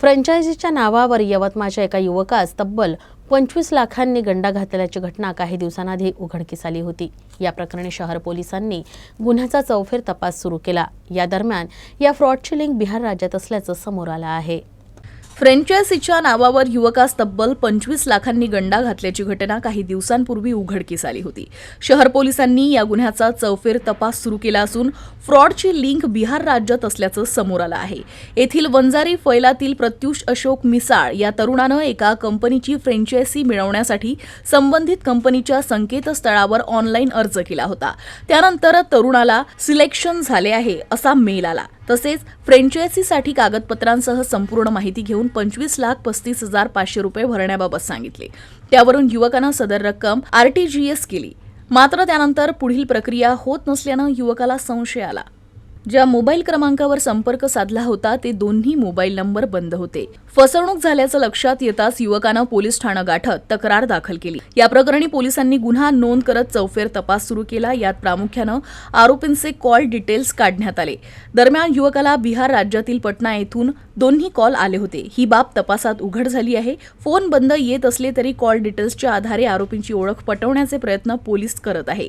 फ्रँचायझीच्या नावावर यवतमाळच्या एका युवकास तब्बल पंचवीस लाखांनी गंडा घातल्याची घटना काही दिवसांआधी उघडकीस आली होती. या प्रकरणी शहर पोलिसांनी गुन्ह्याचा चौफेर तपास सुरू केला. या दरम्यान या फ्रॉडची लिंक बिहार राज्यात असल्याचं समोर आलं आहे. फ्रँचायझीच्या नावावर युवकास तब्बल पंचवीस लाखांनी गंडा घातल्याची घटना काही दिवसांपूर्वी उघडकीस आली होती. शहर पोलिसांनी या गुन्ह्याचा चौफेर तपास सुरू केला असून फ्रॉडची लिंक बिहार राज्यात असल्याचं समोर आलं आहे. येथील वंजारी फैलातील प्रत्युष अशोक मिसाळ या तरुणानं एका कंपनीची फ्रँचायझी मिळवण्यासाठी संबंधित कंपनीच्या संकेतस्थळावर ऑनलाईन अर्ज केला होता. त्यानंतर तरुणाला सिलेक्शन झाले आहे असा मेल आला. तसेच फ्रँचायझीसाठी कागदपत्रांसह संपूर्ण माहिती घेऊन पंचवीस लाख पस्तीस हजार पाचशे रुपये भरण्याबाबत सांगितले. त्यावरून युवकानं सदर रक्कम आरटीजीएस केली. मात्र त्यानंतर पुढील प्रक्रिया होत नसल्यानं युवकाला संशय आला. ज्या मोबाईल क्रमांकावर संपर्क साधला होता ते दोन्ही मोबाईल नंबर बंद होते. फसवणूक झाल्याचं लक्षात येताच युवकानं पोलीस ठाणं गाठत तक्रार दाखल केली. या प्रकरणी पोलिसांनी गुन्हा नोंद करत चौफेर तपास सुरू केला. यात प्रामुख्यानं आरोपींचे कॉल डिटेल्स काढण्यात आले. दरम्यान युवकाला बिहार राज्यातील पटना येथून दोन्ही कॉल आले होते. ही बाब तपासात उघड झाली आहे. फोन बंद येत असले तरी कॉल डिटेल्सच्या आधारे आरोपींची ओळख पटवण्याचे प्रयत्न पोलीस करत आहे.